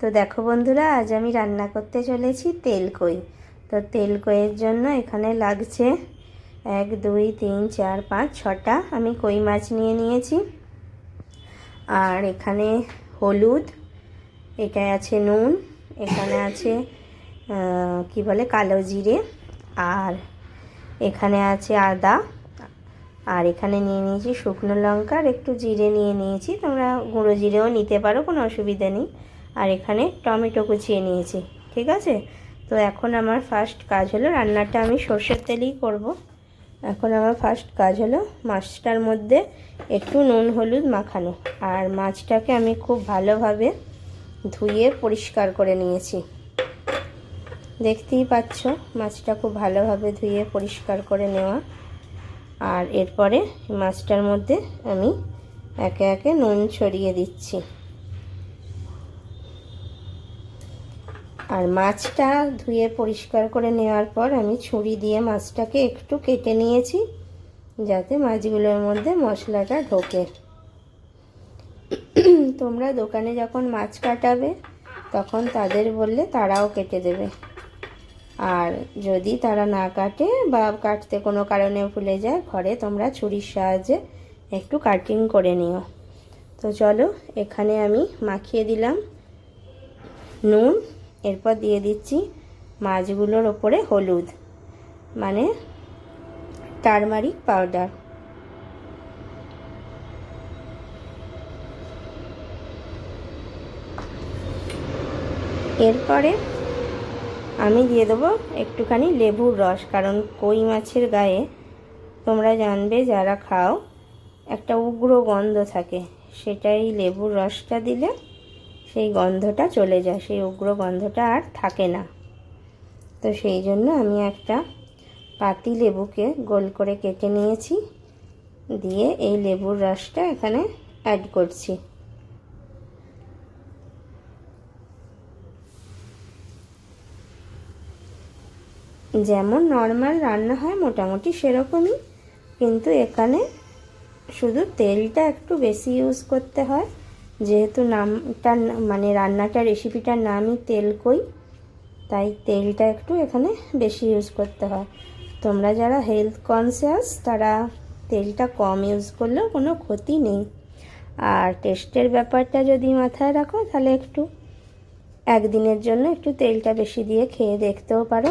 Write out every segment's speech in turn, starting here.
তো দেখো বন্ধুরা, আজ আমি রান্না করতে চলেছি তেলকই তো তেলকইয়ের জন্য এখানে লাগছে এক, দুই, তিন, চার, পাঁচ, ছটা আমি কই মাছ নিয়ে নিয়েছি। আর এখানে হলুদ এটায় আছে নুন, এখানে আছে কি বলে, কালো জিরে, আর এখানে আছে আদা। আর এখানে নিয়ে নিয়েছি শুকনো লঙ্কা আর একটু জিরে নিয়ে নিয়েছি, তোমরা গুঁড়ো জিরেও নিতে পারো, কোনো অসুবিধা নেই। আর এখানে টমেটো কুচিয়ে নিয়েছি, ঠিক আছে? তো এখন আমার ফার্স্ট কাজ হলো রান্নাটা আমি সর্ষের তেলেই করব। এখন আমার ফার্স্ট কাজ হলো মাছটার মধ্যে একটু নুন, হলুদ মাখানো। আর মাছটাকে আমি খুব ভালোভাবে ধুয়ে পরিষ্কার করে নিয়েছি। দেখতেই পাচ্ছ, মাছটা খুব ভালোভাবে ধুয়ে পরিষ্কার করে নেওয়া। আর এরপরে মাছটার মধ্যে আমি একে একে নুন ছড়িয়ে দিচ্ছি। আর মাছটা ধুয়ে পরিষ্কার করে নেওয়ার পর আমি ছুরি দিয়ে মাছটাকে একটু কেটে নিয়েছি, যাতে মাছগুলোর মধ্যে মশলাটা ঢোকে। তোমরা দোকানে যখন মাছ কাটাবে, তখন তাদের বললে তারাও কেটে দেবে। আর যদি তারা না কাটে বা কাটতে কোনো কারণে ভুলে যায়, ঘরে তোমরা ছুরির সাহায্যে একটু কাটিং করে নিও। তো চলো, এখানে আমি মাখিয়ে দিলাম নুন। এরপর দিয়ে দিচ্ছি মাছগুলোর ওপরে হলুদ মানে টারমারিক পাউডার এরপরে আমি দিয়ে দেবো একটুখানি লেবুর রস, কারণ কই মাছের গায়ে তোমরা জানবে যারা খাও একটা উগ্র গন্ধ থাকে, সেটাই লেবুর রসটা দিলে সেই গন্ধটা চলে যায়, সেই উগ্র গন্ধটা আর থাকে না। তো সেই জন্য আমি একটা পাতি লেবুকে গোল করে কেটে নিয়েছি, দিয়ে এই লেবুর রসটা এখানে অ্যাড করছি। যেমন নর্মাল রান্না হয় মোটামুটি সেরকমই, কিন্তু এখানে শুধু তেলটা একটু বেশি ইউজ করতে হয় যেহেতু নামটা মানে রান্নাটা রেসিপিটার নামই তেলকই তাই তেলটা একটু এখানে বেশি ইউজ করতে হয়। তোমরা যারা হেলথ কনসিয়াস তারা তেলটা কম ইউজ করলেও কোনো ক্ষতি নেই। আর টেস্টের ব্যাপারটা যদি মাথায় রাখো, তাহলে একটু, একদিনের জন্য একটু তেলটা বেশি দিয়ে খেয়ে দেখতেও পারো।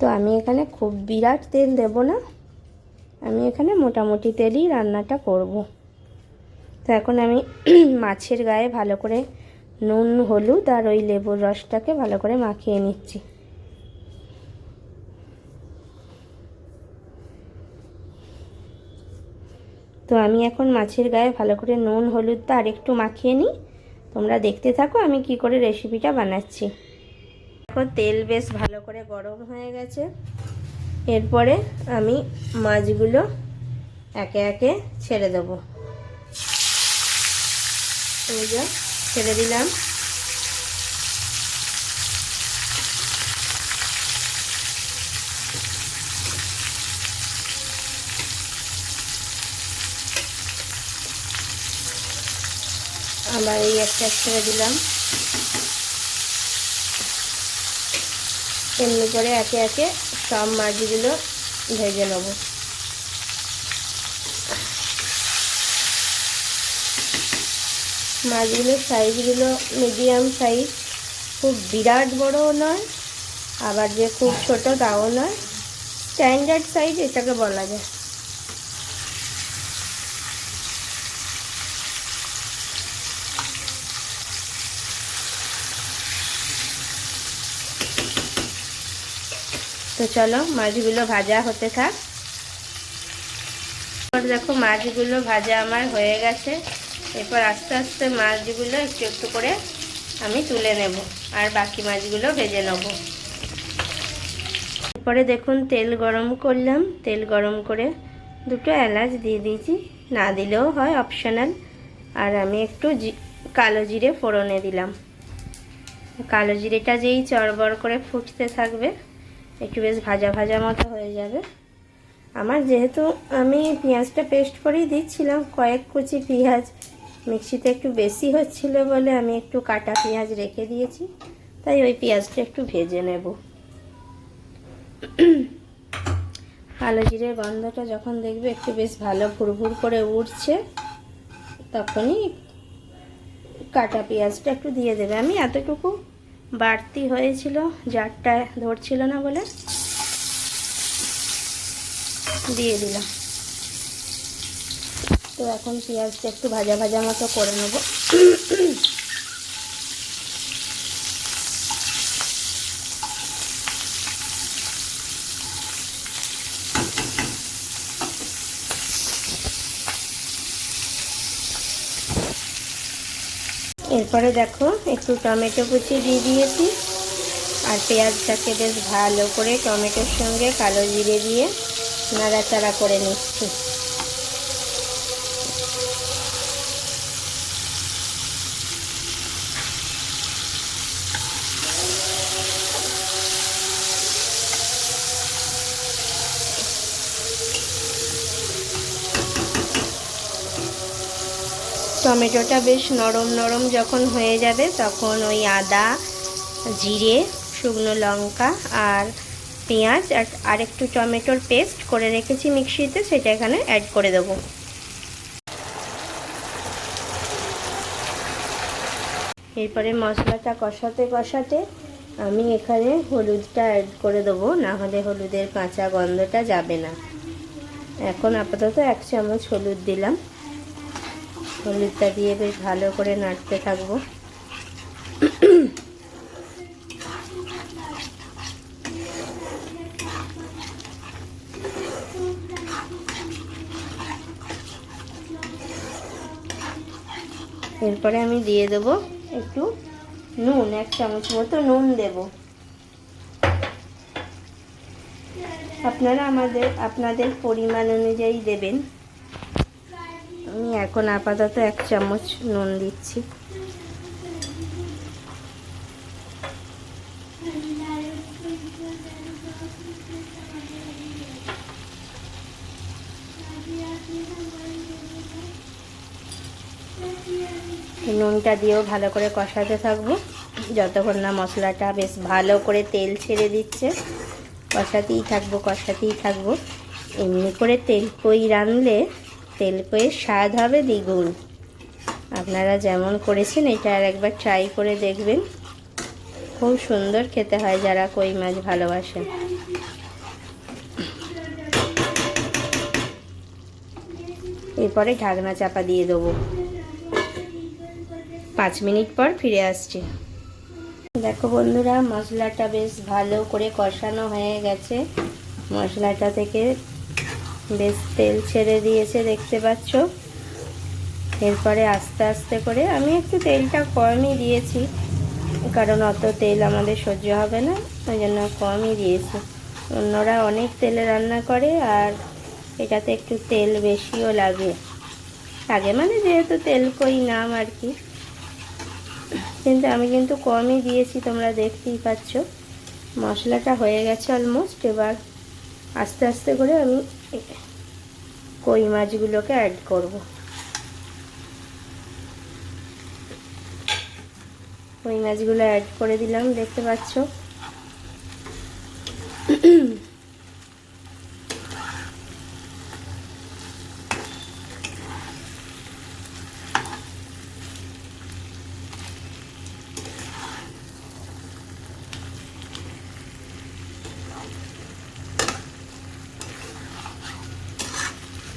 তো আমি এখানে খুব বিরাট তেল দেব না। আমি এখানে মোটামুটি তেলই রান্নাটা করব। তো এখন আমি মাছের গায়ে ভালো করে নুন, হলুদ আর ওই লেবুর রসটাকে ভালো করে মাখিয়ে নিচ্ছি। তো আমি এখন মাছের গায়ে ভালো করে নুন হলুদটা আর একটু মাখিয়ে নিই। তোমরা দেখতে থাকো আমি কি করে রেসিপিটা বানাচ্ছি। দেখো, তেল বেশ ভালো করে গরম হয়ে গেছে। এরপরে আমি মাছগুলো একে একে ছেড়ে দেবো। এই যে, ছেড়ে দিলাম। আবার এই একটা ছেড়ে দিলাম। এমনি করে একে একে সব মাছগুলো ভেজে নেব। মাছগুলোর সাইজগুলো মিডিয়াম সাইজ খুব বিরাট বড়ও নয়, আবার যে খুব ছোট তাও নয়। স্ট্যান্ডার্ড সাইজ এটাকে বলা যায়। তো চলো মাছগুলো ভাজা হতে থাক। দেখো মাছগুলো ভাজা আমার হয়ে গেছে। এরপর আস্তে আস্তে মাছগুলো একটু একটু করে আমি তুলে নেব আর বাকি মাছগুলো ভেজে নেব। এরপরে দেখুন তেল গরম করলাম। তেল গরম করে দুটো এলাচ দিয়ে দিয়েছি। না দিলেও হয় অপশনাল আর আমি একটু কালো জিরে ফোড়নে দিলাম। কালো জিরেটা যেই চড়বড় করে ফুটতে থাকবে, একটু বেশ ভাজা ভাজা মতো হয়ে যাবে। আমার যেহেতু আমি পেঁয়াজটা পেস্ট করেই দিচ্ছিলাম, কয়েক কুচি পেঁয়াজ মিক্সিতে একটু বেশি হচ্ছিল বলে আমি একটু কাটা পেঁয়াজ রেখে দিয়েছি, তাই ওই পেঁয়াজটা একটু ভেজে নেব। কালো জিরের গন্ধটা যখন দেখবে একটু বেশ ভালো ভুরভুর করে উঠছে, তখনই কাটা পেঁয়াজটা একটু দিয়ে দেবে। আমি এতটুকু বাড়তি হয়েছিল, জারটা ধরছিল না বলে দিয়ে দিলাম। তো এখন পেঁয়াজটা একটু ভাজা ভাজা মতো করে নেব। এরপরে দেখো, একটু টমেটো কুচি দিয়ে দিয়েছি। আর পেঁয়াজটাকে বেশ ভালো করে টমেটোর সঙ্গে কালো জিরে দিয়ে নাড়াচাড়া করে নিচ্ছি। টমেটোটা বেশ নরম নরম যখন হয়ে যাবে তখন ওই আদা, জিরে, শুকনো লঙ্কা আর পেঁয়াজ আর আরেকটু টমেটোর পেস্ট করে রেখেছি মিক্সিতে, সেটা এখানে অ্যাড করে দেবো। এরপরে মশলাটা কষাতে কষাতে আমি এখানে হলুদটা অ্যাড করে দেবো, না হলে হলুদের কাঁচা গন্ধটা যাবে না। এখন আপাতত এক চামচ হলুদ দিলাম। হলুদটা দিয়ে বেশ ভালো করে নাড়তে থাকব। এরপরে আমি দিয়ে দেব একটু নুন, এক চামচ মতো নুন দেব। আপনারা আমাদের, আপনাদের পরিমাণ অনুযায়ী দেবেন। আমি এখন আপাতত এক চামচ নুন দিচ্ছি। নুনটা দিয়েও ভালো করে কষাতে থাকব। যতক্ষণ না মশলাটা বেশ ভালো করে তেল ছেড়ে দিচ্ছে। কষাতেই থাকব কষাতেই থাকব। এমনি করে তেল কই রানলে তেল কইয়ের স্বাদ হবে দ্বিগুণ। আপনারা যেমন করেছেন, এটা আর একবার ট্রাই করে দেখবেন। খুব সুন্দর খেতে হয় যারা কই মাছ ভালোবাসেন। এরপরে ঢাকনা চাপা দিয়ে দেবো। পাঁচ মিনিট পর ফিরে আসছি। দেখো বন্ধুরা, মশলাটা বেশ ভালো করে কষানো হয়ে গেছে। মশলাটা থেকে বেশ তেল ছেড়ে দিয়েছে, দেখতে পাচ্ছ? এরপরে আস্তে আস্তে করে আমি একটু তেলটা কমই দিয়েছি, কারণ অত তেল আমাদের সহ্য হবে না, ওই জন্য কমই দিয়েছি। অন্যরা অনেক তেলে রান্না করে আর এটাতে একটু তেল বেশিও লাগে। লাগে মানে যেহেতু তেল কই নাম আর কি। কিন্তু আমি কিন্তু কমই দিয়েছি, তোমরা দেখতেই পাচ্ছ। মশলাটা হয়ে গেছে অলমোস্ট এবার আস্তে আস্তে করে আমি কই মাছগুলোকে অ্যাড করব। কই মাছগুলো অ্যাড করে দিলাম দেখতে পাচ্ছ?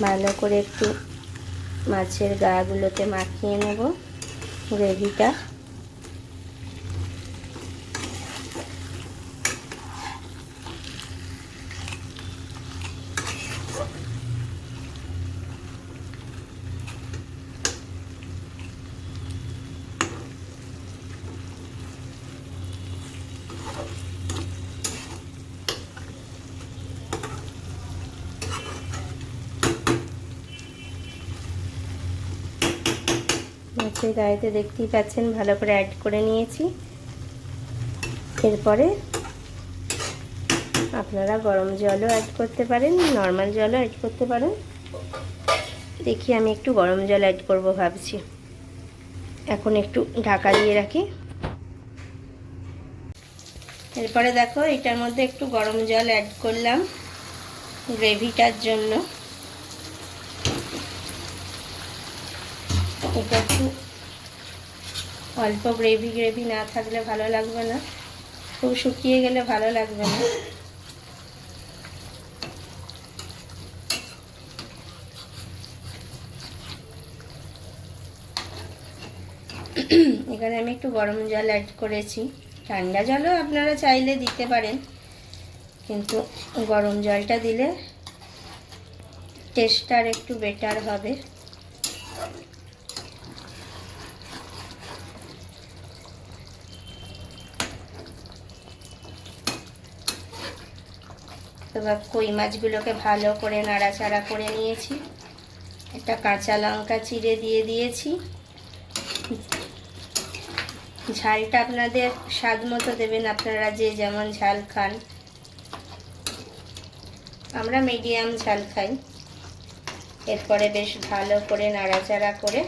ভালো করে একটু মাছের গাগুলোতে মাখিয়ে নেব গ্রেভিটা। মাছের গায়েতে দেখতেই পাচ্ছেন, ভালো করে অ্যাড করে নিয়েছি। এরপরে আপনারা গরম জলও অ্যাড করতে পারেন নর্মাল জলও অ্যাড করতে পারেন। দেখি আমি একটু গরম জল অ্যাড করব ভাবছি। এখন একটু ঢাকা দিয়ে রাখি। এরপরে দেখো, এটার মধ্যে একটু গরম জল অ্যাড করলাম গ্রেভিটার জন্য। এটা একটু অল্প গ্রেভি গ্রেভি না থাকলে ভালো লাগবে না। খুব শুকিয়ে গেলে ভালো লাগবে না। এখানে আমি একটু গরম জল অ্যাড করেছি। ঠান্ডা জলও আপনারা চাইলে দিতে পারেন। কিন্তু গরম জলটা দিলে টেস্টটা আর একটু বেটার হবে। কই মাছগুলোকে ভালো করে নাড়াচাড়া করে নিয়েছি। একটা কাঁচা লঙ্কা চিড়ে দিয়ে দিয়েছি। ঝালটা আপনাদের স্বাদ মতো দেবেন, আপনারা যে যেমন ঝাল খান। আমরা মিডিয়াম ঝাল খাই। এরপরে বেশ ভালো করে নাড়াচাড়া করে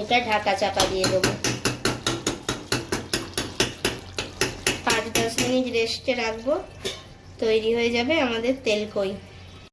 এটা ঢাকা চাপা দিয়ে দেবো। পাঁচ দশ মিনিট রেস্টে রাখব। তৈরি হয়ে যাবে আমাদের তেল কই।